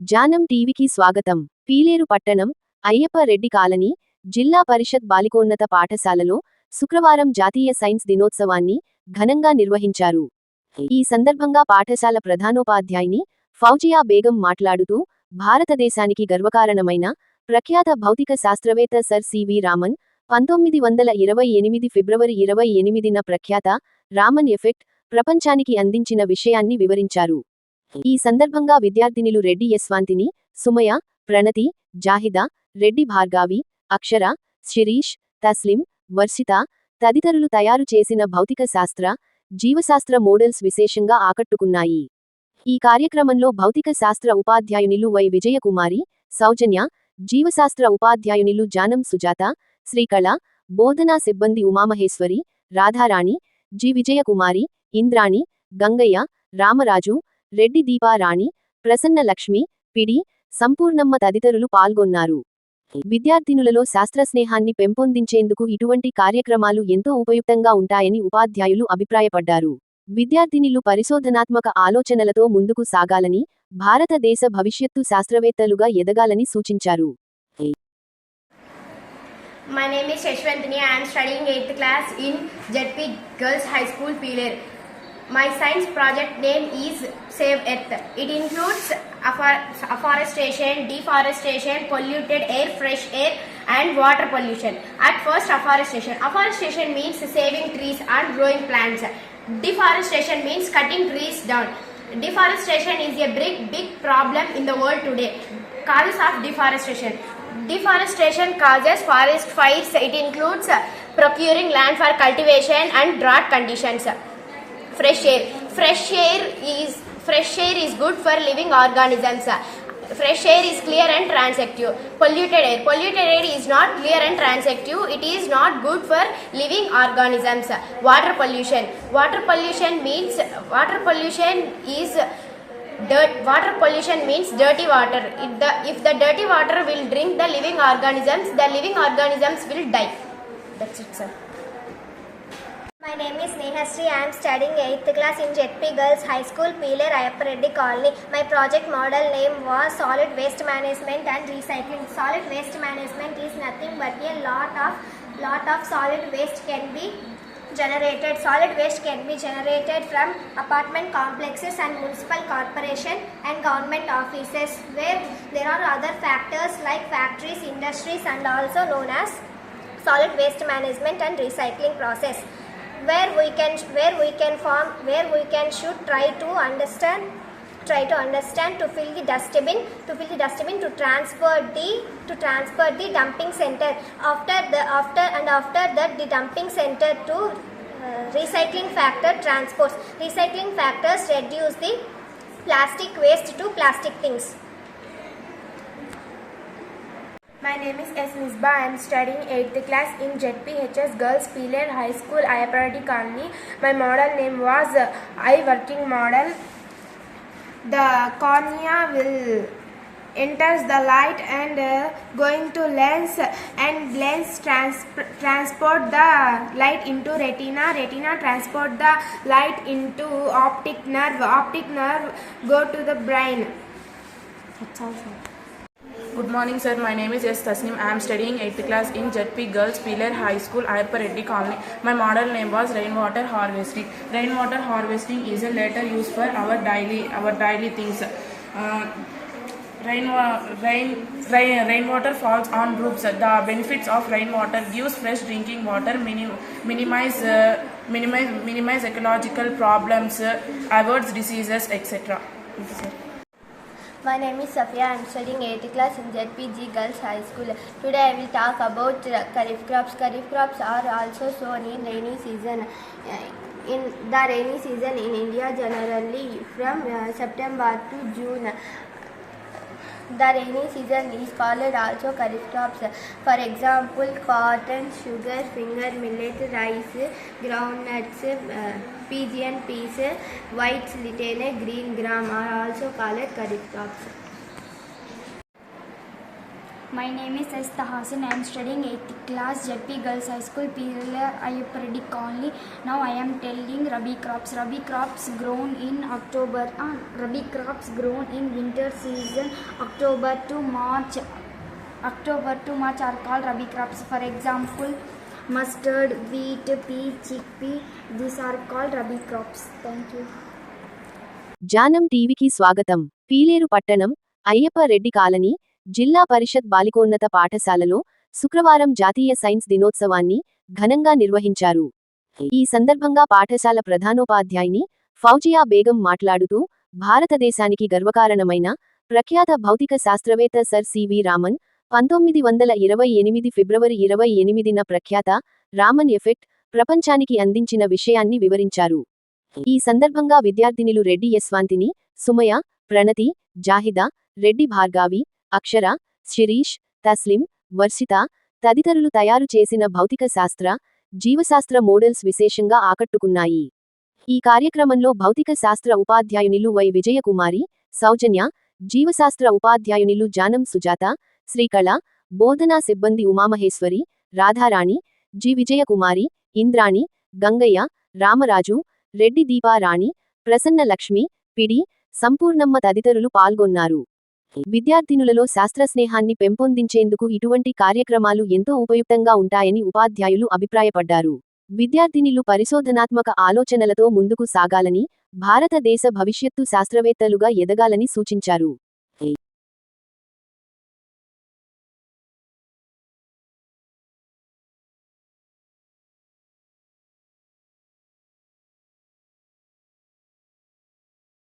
జానం టీవీకి స్వాగతం. పీలేరు పట్టణం అయ్యప్ప రెడ్డి కాలనీ జిల్లా పరిషత్ బాలికోన్నత పాఠశాలలో శుక్రవారం జాతీయ సైన్స్ దినోత్సవాన్ని ఘనంగా నిర్వహించారు. ఈ సందర్భంగా పాఠశాల ప్రధానోపాధ్యాయుని ఫౌజియా బేగం మాట్లాడుతూ భారతదేశానికి గర్వకారణమైన ప్రఖ్యాత భౌతిక శాస్త్రవేత్త సర్ సివి రామన్ పంతొమ్మిది వందల ఇరవై ఎనిమిది ఫిబ్రవరి ఇరవై ఎనిమిదిన ప్రఖ్యాత రామన్ ఎఫెక్ట్ ప్రపంచానికి అందించిన విషయాన్ని వివరించారు. ఈ సందర్భంగా విద్యార్థినిలు రెడ్డి యశ్వాంతిని సుమయ ప్రణతి జాహిద రెడ్డి భార్గావి అక్షర శిరీష్ తస్లిం వర్షిత తదితరులు తయారు చేసిన భౌతిక శాస్త్ర జీవశాస్త్ర మోడల్స్ విశేషంగా ఆకట్టుకున్నాయి. ఈ కార్యక్రమంలో భౌతిక శాస్త్ర ఉపాధ్యాయునిలు వై విజయకుమారి సౌజన్య జీవశాస్త్ర ఉపాధ్యాయునిలు జానం సుజాత శ్రీకళ బోధనా సిబ్బంది ఉమామహేశ్వరి రాధారాణి జి విజయకుమారి ఇంద్రాణి గంగయ్య రామరాజు రెడ్డి దీపారాణి ప్రసన్న లక్ష్మి పిడి సంపూర్ణమ్మ తదితరులు పాల్గొన్నారు విద్యార్థినులలో శాస్త్రస్నేహాన్ని పెంపొందించేందుకు ఇటువంటి కార్యక్రమాలు ఎంతో ఉపయుక్తంగా ఉంటాయని ఉపాధ్యాయులు అభిప్రాయపడ్డారు విద్యార్థినిలు పరిశోధనాత్మక ఆలోచనలతో ముందుకు సాగాలని భారతదేశ భవిష్యత్తు శాస్త్రవేత్తలుగా ఎదగాలని సూచించారు My name is Shashwantini. I am studying 8th class in ZP Girls High School, Pilar. My science project name is Save Earth. It includes afforestation, deforestation, polluted air, fresh air, and water pollution. At first, afforestation. Afforestation means saving trees and growing plants. Deforestation means cutting trees down. Deforestation is a big, big problem in the world today. Causes of deforestation. Deforestation causes forest fires. It includes procuring land for cultivation and drought conditions. Fresh air. Fresh air is fresh air is good for living organisms. Fresh air is clear and transactive. Polluted air. Polluted air is not clear and transactive. It is not good for living organisms. Water pollution. Water pollution means water pollution is dirt water pollution means dirty water if the if the dirty water will drink the living organisms the living organisms will die that's it sir My name is Nehasri. I am studying 8th class in ZP Girls High School, Peeler, Ayappareddy Colony. My project model name was Solid Waste Management and Recycling. Solid waste management is nothing but a lot of lot of solid waste can be generated. Solid waste can be generated from apartment complexes and municipal corporation and government offices where there are other factors like factories, industries and also known as solid waste management and recycling process where we can where we can form where we can should try to understand try to understand to fill the dustbin to fill the dustbin to transfer the to transfer the dumping center. After the after and after that the dumping center to uh, recycling factor transports. Recycling factors reduce the plastic waste to plastic things my name is S. Nisba. I am studying 8th class in ZPHS Girls Peeler High School, Ayaparati Colony. My model name was uh, I working model. The cornea will enters the light and uh, going to lens and lens trans- transport the light into retina retina transport the light into optic nerve optic nerve go to the brain that's all. Good morning, sir. My name is S. Tasnim. I am studying 8th class in ZP Girls Pillar High School, Ayappa Reddy Colony. My model name was rainwater harvesting. Rainwater harvesting is a later used for our daily our daily things. Uh, rain, rain, rain, rainwater falls on roofs. The benefits of rainwater gives fresh drinking water, minim, minimize, uh, minimize, minimize ecological problems, uh, avoids diseases, etc. My name is Safia. I am studying 8th class in ZPG Girls High School. Today I will talk about kharif crops. Kharif crops are also sown in rainy season. Uh, In the rainy season in India, generally from uh, September to June. The rainy season is called also kharif crops. For example, cotton, sugar, finger millet, rice, groundnuts, uh, pigeon peas, white lentil green gram are also called kharif crops. My name is S. Tahasin. I am studying 8th class JP Girls High School, Pillar Ayapreddy Colony. Now I am telling Rabi crops. Rabi crops grown in October. Uh, Rabi crops grown in winter season, October to March. October to March are called Rabi crops. For example, mustard, wheat, pea, chickpea. These are called Rabi crops. Thank you. జానం టీవీకి స్వాగతం పీలేరు పట్టణం Ayyappa Reddy colony జిల్లా పరిషత్ బాలికోన్నత పాఠశాలలో శుక్రవారం జాతీయ science దినోత్సవాన్ని ఘనంగా నిర్వహించారు. ఈ సందర్భంగా పాఠశాల ప్రధానోపాధ్యాయుని ఫౌజియా బేగం మాట్లాడుతూ భారతదేశానికి గర్వకారణమైన ప్రఖ్యాత భౌతిక శాస్త్రవేత్త సర్ సివి రామన్ పంతొమ్మిది వందల ఇరవై ఎనిమిది ఫిబ్రవరి ఇరవై ఎనిమిదిన ప్రఖ్యాత రామన్ ఎఫెక్ట్ ప్రపంచానికి అందించిన విషయాన్ని వివరించారు. ఈ సందర్భంగా విద్యార్థినిలు రెడ్డి యశ్వాంతిని సుమయ ప్రణతి జాహిద రెడ్డి భార్గావి అక్షర శిరీష్ తస్లిం వర్షిత తదితరులు తయారు చేసిన భౌతిక శాస్త్ర జీవశాస్త్ర మోడల్స్ విశేషంగా ఆకట్టుకున్నాయి. ఈ కార్యక్రమంలో భౌతిక శాస్త్ర ఉపాధ్యాయునిలు వై విజయకుమారి సౌజన్య జీవశాస్త్ర ఉపాధ్యాయునిలు జానం సుజాత శ్రీకళ బోధనా సిబ్బంది ఉమామహేశ్వరి రాధారాణి జి విజయకుమారి ఇంద్రాణి గంగయ్య రామరాజు రెడ్డి దీపారాణి ప్రసన్న లక్ష్మి పిడి సంపూర్ణమ్మ తదితరులు పాల్గొన్నారు. విద్యార్థినులలో శాస్త్ర స్నేహాన్ని పెంపొందించేందుకు ఇటువంటి కార్యక్రమాలు ఎంతో ఉపయుక్తంగా ఉంటాయని ఉపాధ్యాయులు అభిప్రాయపడ్డారు. విద్యార్థినిలు పరిశోధనాత్మక ఆలోచనలతో ముందుకు సాగాలని భారతదేశ భవిష్యత్తు శాస్త్రవేత్తలుగా ఎదగాలని సూచించారు.